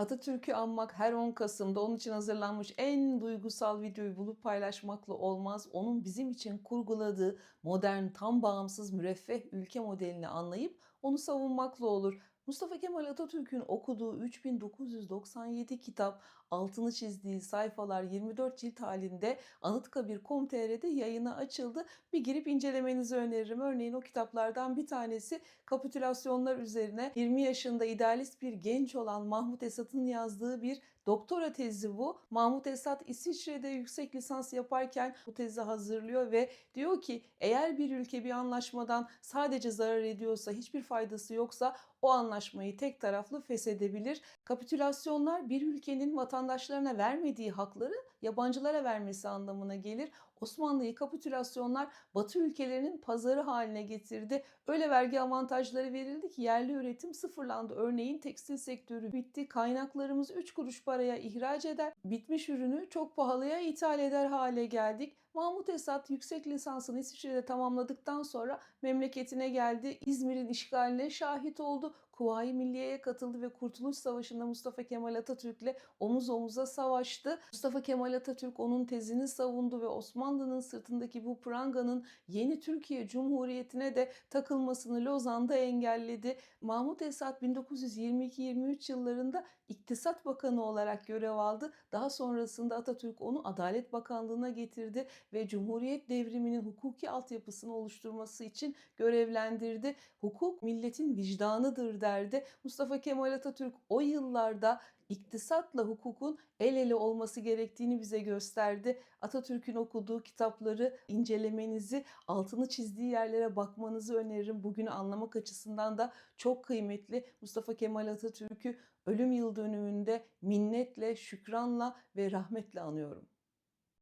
Atatürk'ü anmak her 10 Kasım'da onun için hazırlanmış en duygusal videoyu bulup paylaşmakla olmaz. Onun bizim için kurguladığı modern, tam bağımsız, müreffeh ülke modelini anlayıp onu savunmakla olur. Mustafa Kemal Atatürk'ün okuduğu 3997 kitap, altını çizdiği sayfalar 24 cilt halinde Anıtkabir.com.tr'de yayına açıldı. Bir girip incelemenizi öneririm. Örneğin o kitaplardan bir tanesi kapitülasyonlar üzerine 20 yaşında idealist bir genç olan Mahmut Esat'ın yazdığı bir doktora tezi bu. Mahmut Esat İsviçre'de yüksek lisans yaparken bu tezi hazırlıyor ve diyor ki eğer bir ülke bir anlaşmadan sadece zarar ediyorsa, hiçbir faydası yoksa o anlaşmayı tek taraflı feshedebilir. Kapitülasyonlar bir ülkenin vatandaşlarına vermediği hakları yabancılara vermesi anlamına gelir. Osmanlı'yı kapitülasyonlar Batı ülkelerinin pazarı haline getirdi. Öyle vergi avantajları verildi ki yerli üretim sıfırlandı. Örneğin tekstil sektörü bitti. Kaynaklarımız 3 kuruş paraya ihraç eder. Bitmiş ürünü çok pahalıya ithal eder hale geldik. Mahmut Esat yüksek lisansını İsviçre'de tamamladıktan sonra memleketine geldi. İzmir'in işgaline şahit oldu. Kuvayi Milliye'ye katıldı ve Kurtuluş Savaşı'nda Mustafa Kemal Atatürk'le omuz omuza savaştı. Mustafa Kemal Atatürk onun tezini savundu ve Osmanlı'nın sırtındaki bu pranganın yeni Türkiye Cumhuriyeti'ne de takılmasını Lozan'da engelledi. Mahmut Esat 1922-23 yıllarında İktisat Bakanı olarak görev aldı. Daha sonrasında Atatürk onu Adalet Bakanlığı'na getirdi ve Cumhuriyet devriminin hukuki altyapısını oluşturması için görevlendirdi. Hukuk milletin vicdanıdır derdi. Mustafa Kemal Atatürk o yıllarda iktisatla hukukun el ele olması gerektiğini bize gösterdi. Atatürk'ün okuduğu kitapları incelemenizi, altını çizdiği yerlere bakmanızı öneririm. Bugünü anlamak açısından da çok kıymetli. Mustafa Kemal Atatürk'ü ölüm yıl dönümünde minnetle, şükranla ve rahmetle anıyorum.